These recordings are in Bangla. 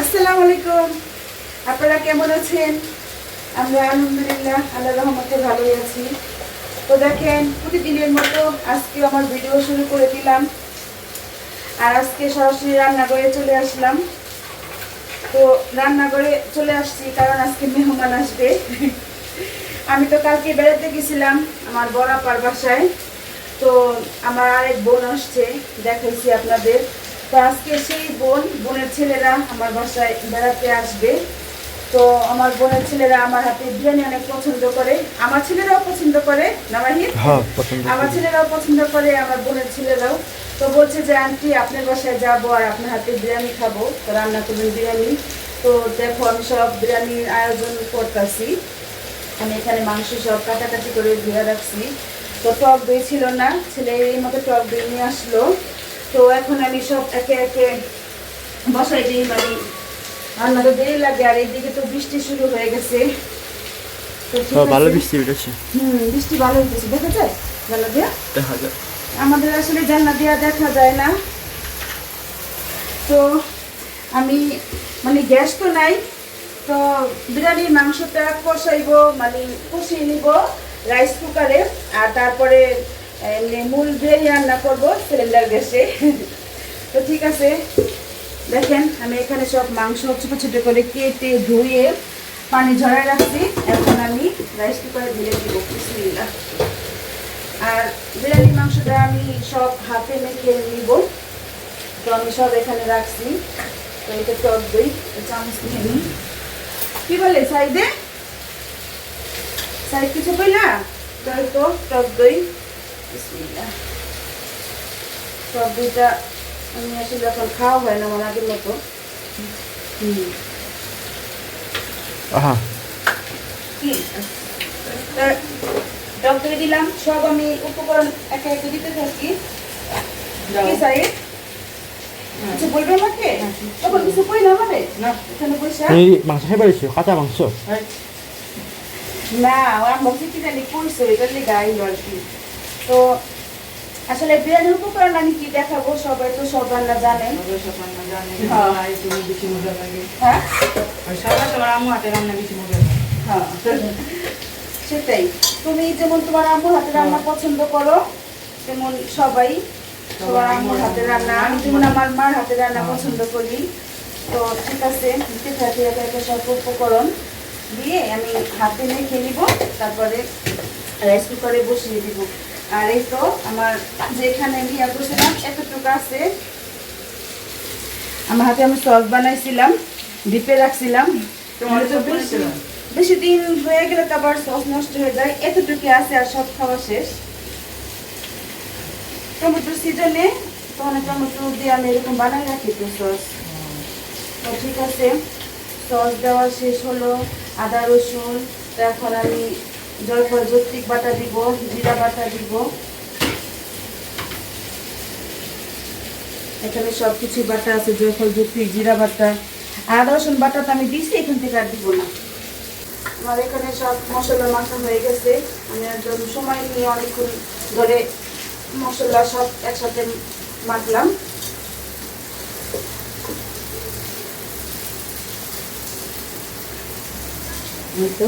আসসালামু আলাইকুম। আপনারা কেমন আছেন? আমরা আলহামদুলিল্লাহ আল্লাহ রহমতে ভালোই আছি। তো দেখেন, প্রতিদিনের মতো আজকে আমার ভিডিও শুরু করে দিলাম। আর আজকে সরাসরি রান্নাঘরে চলে আসলাম। তো রান্নাঘরে চলে আসছি কারণ আজকে মেহমান আসবে। আমি তো কালকে বেড়াতে গেছিলাম আমার বড়াপার বাসায়। তো আমার আরেক বোন আসছে, দেখাইছি আপনাদের। তো আজকে সেই বোন বোনের ছেলেরা আমার বাসায় বেড়াতে আসবে। তো আমার বোনের ছেলেরা আমার হাতে বিরিয়ানি অনেক পছন্দ করে। আমার ছেলেরাও পছন্দ করে না মাহির? হ্যাঁ আমার ছেলেরাও পছন্দ করে আমার বোনের ছেলেরাও। তো বলছে যে আন্টি আপনার বাসায় যাব আর আপনার হাতে বিরিয়ানি খাব। তো রান্না করবেন বিরিয়ানি। তো দেখো আমি সব বিরিয়ানির আয়োজন করতেছি। আমি এখানে মাংস সব কাটাকাটি করে ধুয়ে রাখছি। তো টক দই ছিল না ছেলে এই মতো টক দই নিয়ে আসলো। তো এখন আমি সব একে একে বসাই দিই মানে রান্না তো দেরি লাগে আর এইদিকে তো বৃষ্টি শুরু হয়ে গেছে। তো ঠিক ভালো বৃষ্টি বেরোচ্ছে হুম বৃষ্টি ভালো হইতেছে। দেখা যায়? ভালো দিয়া? দেখা যায়। আমাদের আসলে জানলা দিয়া দেখা যায় না। তো আমি মানে গ্যাস তো নাই তো বিরিয়ানির মাংসটা কষাইব মানে কষিয়ে নিব রাইস কুকারে আর তারপরে এমনি মূল বিরিয়ানি রান্না করব সিলিন্ডার গ্যাসে তো ঠিক আছে, দেখেন আমি এখানে সব মাংস ছোটো ছোটো করে কেটে ধুয়ে পানি ঝরায় রাখছি। এখন আমি রাইস কুকারে ঢেলে দিব। বিসমিল্লাহ। আর বিরিয়ানি মাংসটা আমি সব হাতে মেখে নিব। তো আমি সব এখানে রাখছি। তো এটা টক দই চামচ নিয়ে নিই। কি বলে সাইডে সাইড কিছু কইলা? তো টক দই। বিসমিল্লাহ। টক আমি আসলে এখন খাওয়া হয় না আমার আগের মতো। টক দই দিলাম সব আমি উপকরণ একে একে দিতে থাকি। না মানে? না। এখানে বসে। এই মাংস খাই পারিছো কাঁচা মাংস? না আমার বলছি কি জানি কইছো এটা লেগে আইলো আর কি। তো আসলে বিরিয়ানির উপকরণ আমি কি দেখাবো? সবাই তো সব রান্না জানেন হ্যাঁ। হ্যাঁ? হ্যাঁ। সেটাই। তুমি যেমন তোমার আম্মুর হাতে রান্না পছন্দ করো তেমন সবাই তোমার আম্মুর হাতে রান্না। আমি যেমন আমার মার হাতে রান্না পছন্দ করি। তো ঠিক আছে দিতে থাকি একে একে সব উপকরণ দিয়ে আমি হাতে মেখে নিব তারপরে রাইস কুকারে বসিয়ে দিব। আর এই তো আমার যেখানে বিয়া করছিলাম এতটুকু আছে। আমার হাতে আমি সস বানাইছিলাম ডিপে রাখছিলাম। বেশি বেশি দিন হয়ে গেলে তো আবার সস নষ্ট হয়ে যায়। এতটুকু আছে আর সব খাওয়া শেষ। টমেটোর সিজনে তখন টমেটো দিয়ে আমি এরকম বানাই রাখি তো সস। তো ঠিক আছে সস দেওয়া শেষ হলো। আদা রসুন তো এখন আমি জয়ফল জৈত্রিক বাটা দিব, জিরা বাটা দিব। এখানে সব কিছু বাটা আছে, জয়ফল জৈত্রিক জিরা বাটা। আদা, রসুন বাটা তো আমি দিছি, এখান থেকে আর দিব না। আমার এখানে সব মশলা মাখা হয়ে গেছে। আমি একদম সময় নিয়ে অনেকক্ষণ ধরে মশলা সব একসাথে মাখলাম। এই তো।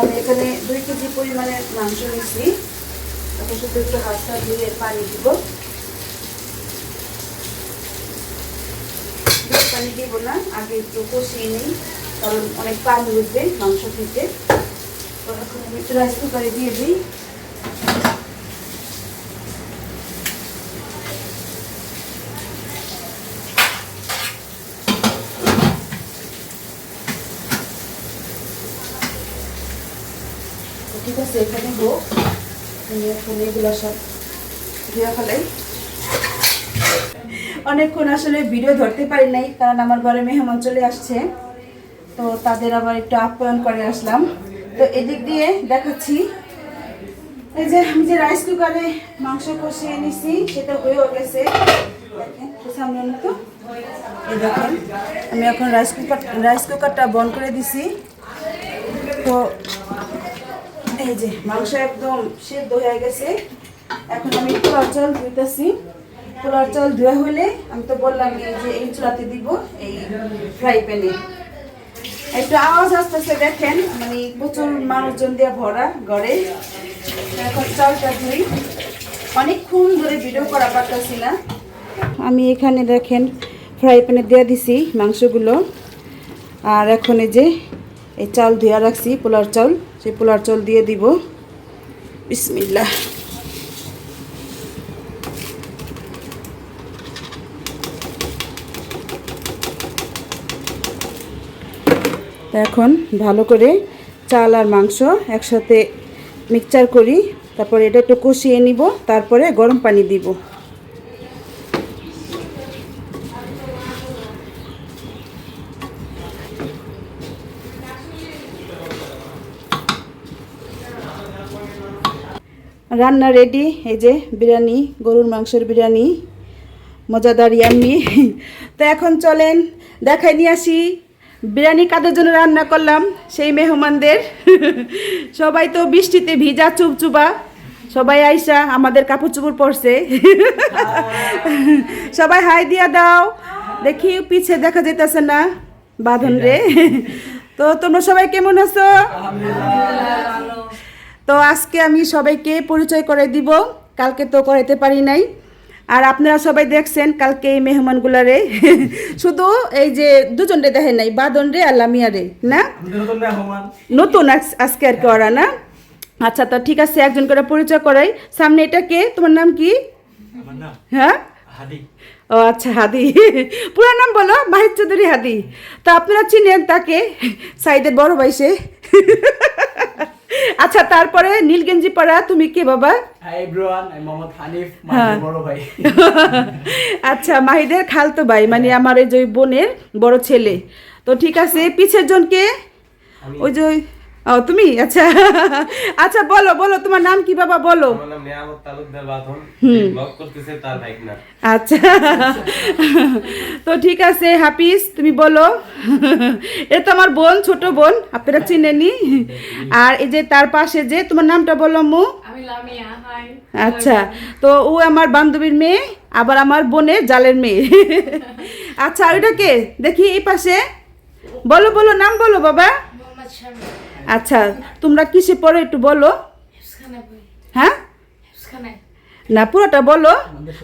আমি এখানে দুই কেজি পরিমাণের মাংস নিচ্ছি তারপর শুধু একটু হাতটা ধুয়ে পানি দিব। পানি দিব না, আগে একটু কষিয়ে নিই, কারণ অনেক পানি উঠবে মাংস থেকে। তো এখন আমি একটু রাইস কুকারে দিয়ে দিই তো ঠিক আছে এখানে হোক আমি এগুলো সব অনেকক্ষণ আসলে ভিডিও ধরতে পারি নাই, কারণ আমার ঘরে মেহমান চলে আসছে। তো তাদের আবার একটু আপ্যায়ন করে আসলাম। তো এদিক দিয়ে দেখাচ্ছি। এই যে আমি যে রাইস কুকারে মাংস কষিয়ে নিছি, সেটা হয়েও গেছে। তো। এই দেখেন, আমি এখন রাইস কুকার, রাইস কুকারটা বন্ধ করে দিছি। তো এই যে মাংস একদম হয়ে গেছে। এখন আমি পোলার হলে আমি তো বললাম যে এই দিব এই ফ্রাই প্যানে। আওয়াজ দেখেন মানে প্রচুর মানুষজন দিয়ে ভরা ঘরে। এখন চালটা ধুই। অনেকক্ষণ ধরে ভিডিও করা পারতেছি না। আমি এখানে দেখেন ফ্রাই প্যানে দিয়ে দিছি মাংসগুলো। আর এখন এই যে এই চাল ধুয়া রাখছি, পোলার চাল। সেই পোলার চাল দিয়ে দিব। বিসমিল্লা এখন ভালো করে চাল আর মাংস একসাথে মিক্সচার করি, তারপরে এটা একটু কষিয়ে নিব, তারপরে গরম পানি দিব। রান্না রেডি এই যে বিরিয়ানি, গরুর মাংসের বিরিয়ানি, মজাদার ইয়াম্মি তো এখন চলেন, দেখাই নিয়ে আসি, বিরিয়ানি কাদের জন্য রান্না করলাম, সেই মেহমানদের। সবাই তো বৃষ্টিতে ভিজা, চুপচুপা। সবাই আইসা, আমাদের কাপড় চুপড় পরছে। সবাই হাই দিয়া দাও। দেখি পিছে দেখা যেতেছে না বাঁধন রে। তো তোমরা সবাই কেমন আছো? তো আজকে আমি সবাইকে পরিচয় করে দিব। কালকে তো করাইতে পারি নাই। আর আপনারা সবাই দেখছেন কালকে এই মেহমানগুলারে শুধু এই যে দুজনরে দেখেন নাই বাদন রে আর লামিয়া রে না? নতুন আজ- আজকে আর কি ওরা না? আচ্ছা তো ঠিক আছে একজন করে পরিচয় করাই। সামনে এটা কে? তোমার নাম কি? হ্যাঁ? ও আচ্ছা হাদি। পুরো নাম বলো মাহিদ চৌধুরী হাদি। তো আপনারা চিনেন তাকে সাইদের বড় ভাইসে আচ্ছা তারপরে নীলগেঞ্জি পরা তুমি কে বাবা? হাই এভরিওয়ান আমি মোহাম্মদ হানিফ হ্যাঁ। বড় ভাই। আচ্ছা মাহিদের খালতো ভাই মানে আমার ওই যে বোনের বড় ছেলে। তো ঠিক আছে পিছের জনকে ওই যে ও তুমি? আচ্ছা। আচ্ছা বলো বলো তোমার নাম কি বাবা? বলো। আমার নাম নিয়ামত তালুকদার বাঁধন। ব্লগ করতেছে তার বাইক না আচ্ছা। তো ঠিক আছে হাফিজ তুমি বলো। এ তো আমার বোন ছোট বোন আপনারা চিনেনি আর এই যে তার পাশে যে তোমার নামটা বলো মু। আমি লামিয়া হাই আচ্ছা। তো ও আমার বান্ধবীর মেয়ে আবার আমার বোনের জালের মেয়ে। আচ্ছা ওইটা কে? দেখি এই পাশে। বলো বলো নাম বলো বাবা। মোহাম্মদ শামি আচ্ছা তোমরা কিসে পড়ো একটু বলো। হ্যাঁ? না পুরোটা বলো।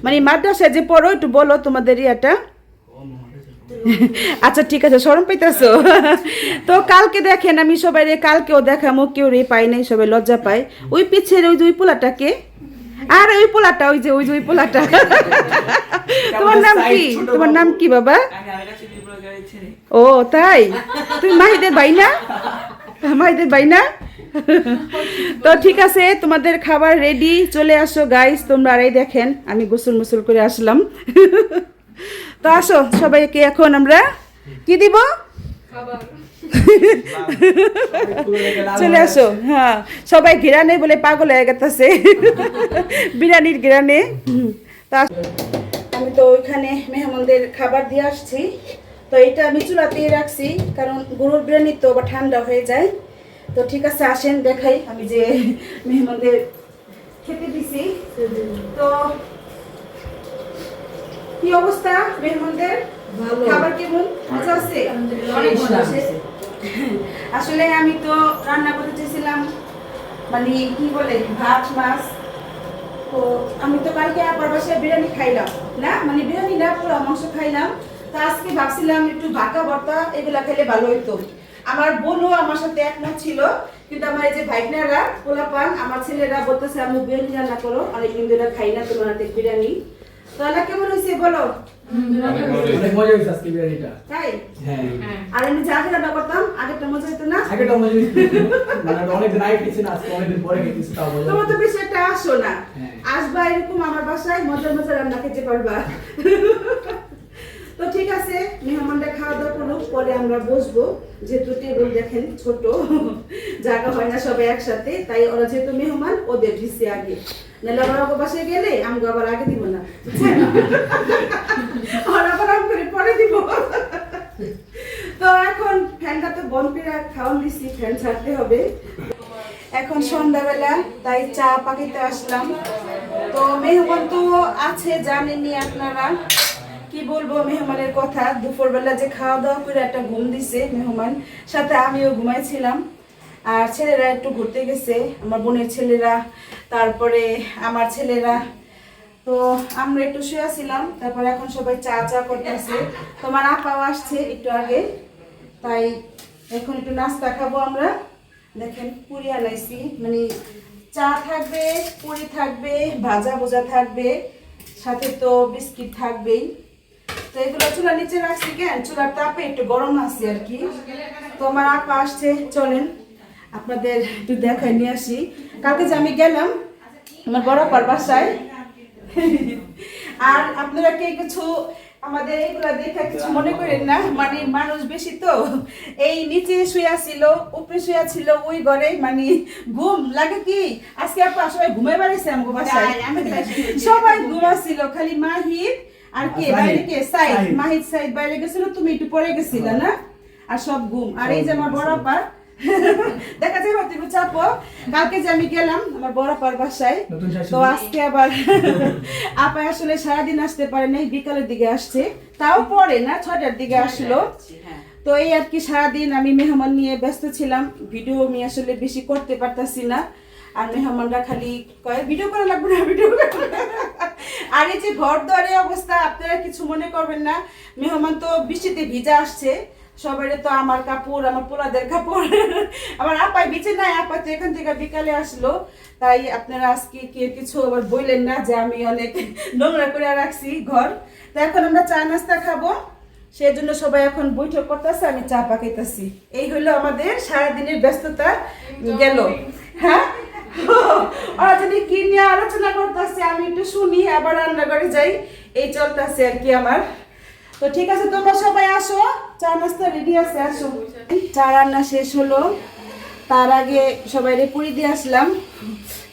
মানে মাদ্রাসায় যে পড়ো একটু বলো তোমাদের ইয়েটা। আচ্ছা ঠিক আছে সরম পাইতেছো। তো কালকে দেখেন আমি সবাই রে কালকেও দেখামো কেউ রে পাই নাই সবাই লজ্জা পায়। ওই পিছের ওই যে ওই পোলাটাকে আর ওই পোলাটা ওই যে ওই যে ওই পোলাটা। তোমার নাম কি? তোমার নাম কি বাবা? ও তাই? তুমি মাহিদের ভাই না? মাহিদের ভাই না তো ঠিক আছে তোমাদের খাবার রেডি চলে আসো গাইস তোমরা আরাই দেখেন আমি গোসল মুসল করে আসলাম। তো আসো সবাইকে এখন আমরা কি দিব? চলে আসো হ্যাঁ। সবাই ঘিরানে বলে পাগল হয়ে গেছে বিরিয়ানির ঘিরানে। তা আমি তো ওইখানে মেহমানদের খাবার দিয়ে আসছি। তো এটা আমি চুলাতেই রাখছি কারণ গরুর বিরিয়ানি তো আবার ঠান্ডা হয়ে যায়। তো ঠিক আছে আসেন দেখাই আমি যে মেহমানদের খেতে দিছি। তো কি অবস্থা মেহমানদের? খাবার কেমন? মজা আছে? অনেক মজা আছে। আসলে আমি তো রান্না করতে চেয়েছিলাম মানে কি বলে ভাত মাছ। তো আমি তো কালকে আবার বাসায় বিরিয়ানি খাইলাম না? মানে বিরিয়ানি না পুরো মাংস খাইলাম। তো আজকে ভাবছিলাম একটু ভাকা ভর্তা এগুলা খেলে ভালো হইতো। আমার বোনও আমার সাথে একমত ছিল কিন্তু আমার এই যে ভাইকনারা পোলাপান আমার ছেলেরা বলতেছে আমি বিরিয়ানি রান্না করো অনেকদিন ধরে খাই না তোমার হাতে বিরিয়ানি। তো রান্না কেমন হয়েছে বলো? হ্যাঁ। আর আমি যা রান্না করতাম আগেরটা মজা হতো না? আগেটা মজা হয়েছে মানে হ্যাঁ। আসবা এরকম আমার বাসায় মজার মজার রান্না খেতে পারবা। তো ঠিক আছে, মেহমানরা খাওয়া দাওয়া করুক, পরে আমরা বসবো। যেহেতু টেবিল দেখেন ছোট, জায়গা হয় না সবাই একসাথে, তাই ওরা যেহেতু মেহমান, ওদের দিচ্ছে আগে। নাহলে ওরা বাসায় গেলে আমি আবার আগে দিব না। ওরা আবার করে পরে দিব। তো এখন ফ্যানটা তো বন্ধ করে খাওয়ান দিছি, ফ্যান ছাড়তে হবে। এখন সন্ধ্যাবেলা, তাই চা পাকিতে আসলাম। তো মেহমান তো আছে জানেননি আপনারা। কি বলব, মেহমানের কথা? দুপুরবেলা যে খাওয়া দাওয়া করে একটা ঘুম দিছে মেহমান, সাথে আমিও ঘুমাইছিলাম। আর ছেলেরা একটু ঘুরতে গেছে, আমার বোনের ছেলেরা, তারপরে আমার ছেলেরা। তো আমরা একটু শুয়েছিলাম তারপরে এখন সবাই চা চা করতেছে। তোমার আপাও আসছে একটু আগে, তাই এখন একটু নাস্তা খাব আমরা। দেখেন, পুরি আনাইছি মানে চা থাকবে, পুরি থাকবে ভাজা ভুজা থাকবে, সাথে তো বিস্কিট থাকবেই। তো এগুলো চুলার নিচে রাখছি কেন চুলার তাপে একটু গরম আছে আর কি। তো আমার আপা আসছে চলেন। আপনাদের একটু দেখায় নিয়ে আসি। কালকে যে আমি গেলাম আমার বড় আপার বাসায়। আর আপনারা কে কিছু আমাদের এইগুলা দেখে কিছু মনে করেন না? মানে মানুষ বেশি তো। এই নিচে শুয়ে ছিল উপরে শুয়ে ছিল ওই ঘরে মানে ঘুম লাগে কি? আজকে আপা সবাই ঘুমাই বাড়িছে আমাকে বাসায়। সবাই ঘুমাছিল খালি মাহির আর কে? বাইরে কে? সাইদ। মাহিদ সাইদ বাইরে গেছিল তুমি একটু পরে গেছিলে না? আর সব ঘুম আর এই যে আমার বড় আপা দেখা যায় তুমি চাপো। কালকে যে আমি গেলাম আমার বড় বাসায় তো আজকে আবার আপা আসলে সারাদিন আসতে পারে নাই বিকালের দিকে আসছে। তাও পরে না ছটার দিকে আসলো। তো এই আর কি সারাদিন আমি মেহমান নিয়ে ব্যস্ত ছিলাম। ভিডিও আমি আসলে বেশি করতে পারতাছি না। আর মেহমানরা খালি কয়, ভিডিও করা লাগবে না, ভিডিও আর এই যে ঘর দুয়ারের অবস্থা, আপনারা কিছু মনে করবেন না। মেহমান তো বৃষ্টিতে ভিজা আসছে। সবাই তো আমার কাপড়, আমার পোলাদের কাপড়। আমার আপাই বিচে নাই আপা তো এখান থেকে বিকালে আসলো। তাই আপনারা আজকে কে কিছু আবার বললেন না যে আমি অনেক নোংরা করে রাখছি ঘর। তো এখন আমরা চা নাস্তা খাব। সেই জন্য সবাই এখন বৈঠক করতেছে, আমি চা পাকাইতেছি। এই হলো আমাদের সারাদিনের ব্যস্ততা গেল। হ্যাঁ? ওরা যদি কি নিয়ে আলোচনা করতেছে, আমি একটু শুনি, আবার রান্নাঘরে যাই। এই চলতেছে আর কি আমার। তো ঠিক আছে, তোমরা সবাই আসো। চা নাস্তা রেডি আছে, আসো। চা রান্না শেষ হলো। তার আগে সবাই পুরি দিয়ে আসলাম।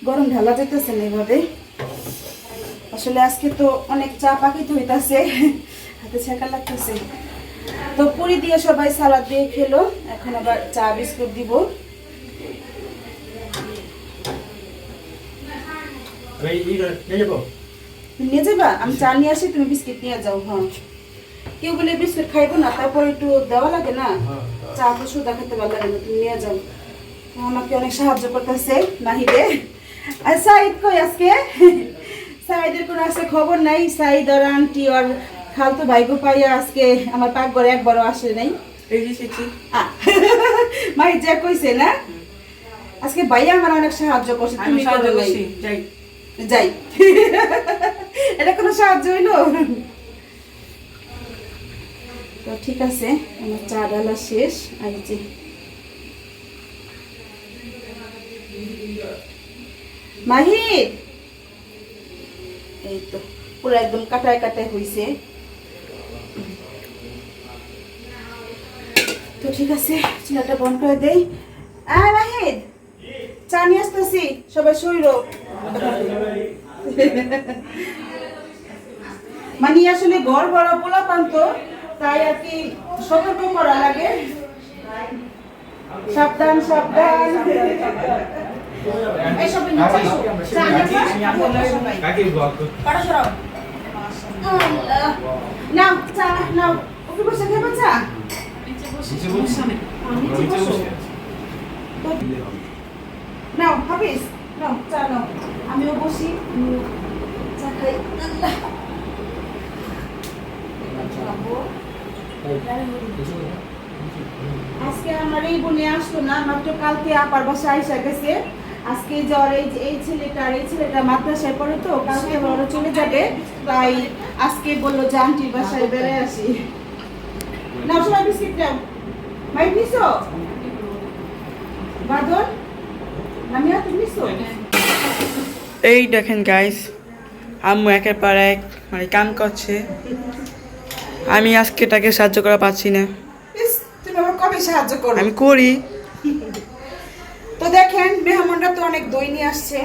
গরম ঢালা যেতেছে না এভাবে। আসলে আজকে তো অনেক চা পাকিতে হইতাছে। হাতে ছেঁকা লাগতেছে। তো পুরি দিয়ে সবাই সালাদ দিয়ে খেলো। এখন আবার চা, বিস্কুট দিব। নিয়ে যাবা? আমি চা নিয়ে আসি তুমি বিস্কিট নিয়ে যাও হ্যাঁ। কেউ বলে বিস্কুট খাইবো না তারপর একটু দেওয়া লাগে না? চা তো সুদা খেতে ভালো লাগে না তুমি নিয়ে যাও। আমাকে অনেক সাহায্য করতেছে নাহিদে। আর সাইদ কই আজকে? সাইদের কোনো আজকে খবর নাই? সাইদ আর আন্টি আর খালতো ভাইগো পাইয়া আজকে আমার পাকঘরে একবারও আসে নাই। মাই যা কইছে না? আজকে ভাইয়া আমার অনেক সাহায্য করছে তুমি করো। নাই। যাই। এটা কোনো সাহায্য হইল? তো ঠিক আছে, আমার চা ডালা শেষ, আর যে মাহির এই তো, পুরো একদম কাটায় কাটায় হইছে। তো ঠিক আছে, চুলাটা বন্ধ করে দেই। আয় মাহিদ! চা নিয়ে আসতেছি সবাই শরীর মানে আসলে ঘর বড় পোলা পান্ত তাই আর কি সতর্ক করা লাগে। সাবধান সাবধান। এই সবাই চা নিয়ে আসো, সবাই। কাকি ব্লগ পাটা সরাও। আল্লাহ। নাও চা নাও। ওকে বসে খেয়ে চা নিচে বসে নিচে নিচে বসো। বসে তো নাও হাফিজ নাও চা নাও আমিও বসি আমিও চা খাই আল্লাহ। খাব। আজকে আমার এই বোনে আসলো না মাত্র কালকে আপার বাসায় আইসা গেছে। আজকে জ্বর এই যে- এই ছেলেটা এই ছেলেটা মাদ্রাসায় পড়ে তো কালকে ওরা চলে যাবে। তাই আজকে বলল যে আন্টির বাসায় বেড়ে আসি। নাও সবাই বিস্কিট নাও। মাই নিছো? বাদল নামিয়া তুমি নিছো? এই দেখেন গাইস আম্মু একের পর এক মানে কাম করছে। আমি আজকে তাকে সাহায্য করা পাচ্ছি না। তুমি আমার কবে সাহায্য করো? আমি করি। দেখেন মেহমানরা তো অনেক দই নিয়ে আসছে।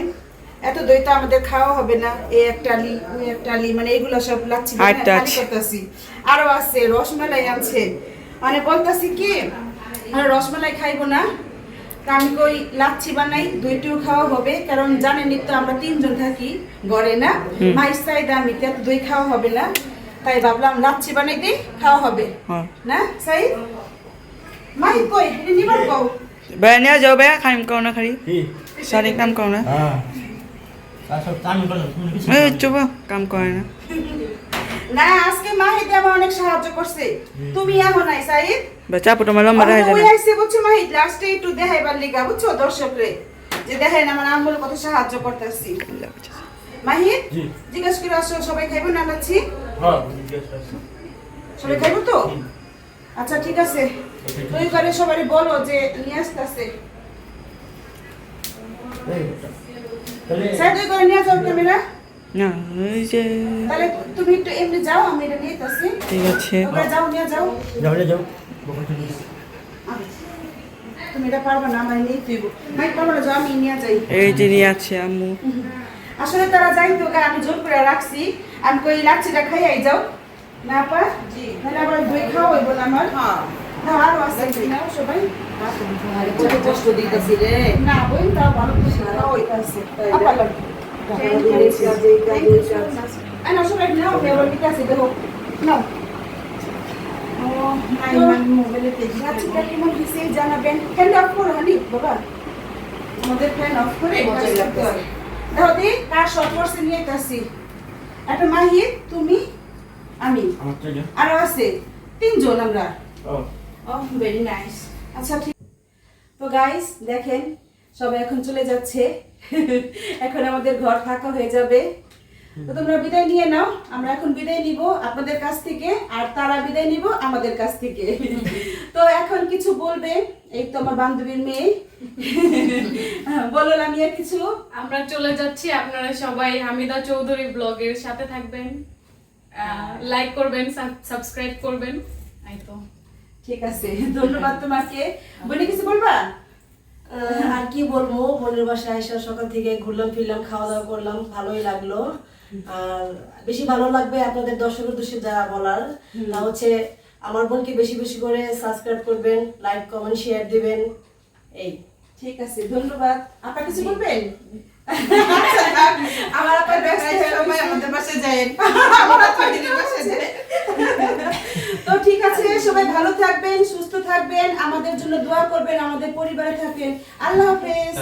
এত দই তো আমাদের খাওয়া হবে না। এই একটা আলি ওই একটা আলি মানে এগুলো সব লাগছে করতেছি। আরও আছে রসমালাই আনছে। মানে বলতাছি কি আর রসমালাই খাইবো না। তা আমি কই লাচ্ছি বানাই দুইটিও খাওয়া হবে। কারণ জানেনই তো আমরা তিনজন থাকি ঘরে না। মাইস চাইদা আমি তো দই খাওয়া হবে না। তাই ভাবলাম লাচ্ছি বানাই দিই খাওয়া হবে। হ্যাঁ। না সাই মাই কই নিবার কও। বেয়া নিয়ে যাও বেয়া খাইম কও না খালি। কি? সারি কাম কও না হ্যাঁ এই চুপ কাম করে না। না আজকে মাহিদ আমার অনেক সাহায্য করছে তুমি এখন নাই সাইদ বাচ্চা পুটো মালম মারা হয়ে ওই যাবে আইছে বুঝছ মাহিদ লাস্টে একটু দেখাইবার লিগা বুঝছ দর্শকরে যে দেখেন আমার আম্মুর কত সাহায্য করতেছি মাহিদ জি জিজ্ঞেস করে আসো সবাই খাইবো না হ্যাঁ করছি সবাই খাইবো তো? আচ্ছা ঠিক আছে। তুই করে সবাই বলো যে নিয়ে আসতেছে। এই স্যার তুই করে নিয়ে যাও ক্যামেরা। না ওই যে তাহলে তুমি একটু এমনি যাও আমি এটা নিয়ে আসছি ঠিক আছে। তোমরা যাও নিয়ে যাও। যাও যাও। তুমি তুমি এটা পারবে না মাই পারব না যাও আমি নিয়ে যাই। এই যে নিয়ে আছে আম্মু। আসলে তারা যাই তো আমি জোর করে রাখছি। আমি কই লাচ্ছিটা খাইয়াই যাও। না পা জি। তাহলে আবার দই খাওয়া না আমার? হ্যাঁ। আরও আছে নাও সবাই কত কষ্ট দিতেছি রে না বই তাও ভালো কিছু খাওয়া হইতাছে আপা লও আই না সবাই নাও আমি আবার নিতে দেখো নাও ও নাই মানে মোবাইলে পেজ লাচ্ছিটা কেমন হয়েছে জানাবেন ফ্যান অফ করো হানি বাবা আমাদের ফ্যান অফ করে মজাই লাগতেছে। দেখো দি কার শর্ট কোর্সে নিয়ে একটা মাহির তুমি আমি আছে তিনজন আমরা ও ভেরি নাইস আচ্ছা ঠিক। তো গাইস দেখেন সবাই এখন চলে যাচ্ছে। এখন আমাদের ঘর ফাঁকা হয়ে যাবে। তো তোমরা বিদায় নিয়ে নাও। আমরা এখন বিদায় নিব আপনাদের কাছ থেকে আর তারা বিদায় নিব আমাদের কাছ থেকে। তো এখন কিছু বলবে। এই তো আমার বান্ধবীর মেয়ে। বলো লামিয়া কিছু? আমরা চলে যাচ্ছি। আপনারা সবাই হামিদা চৌধুরী ব্লগের সাথে থাকবেন। লাইক করবেন সাবস্ক্রাইব করবেন। এই তো। ঠিক আছে ধন্যবাদ তোমাকে। বলে কিছু বলবা? আহ, আর কি বলব বোনের বাসায় আইসা সকাল থেকে ঘুরলাম ফিরলাম খাওয়া দাওয়া করলাম ভালোই লাগল। আর বেশি ভালো লাগবে আপনাদের দর্শক উদ্দেশ্যে যা বলার তা হচ্ছে আমার বোনকে বেশি বেশি করে সাবস্ক্রাইব করবেন লাইক কমেন্ট শেয়ার দিবেন। এই। ঠিক আছে ধন্যবাদ। আপা কিছু বলবেন? আমার আপা ব্যস্ত সবাই আমাদের বাসায় যায় তো ঠিক আছে সবাই ভালো থাকবেন সুস্থ থাকবেন আমাদের জন্য দোয়া করবেন আমাদের পরিবারে থাকবেন। আল্লাহ হাফেজ।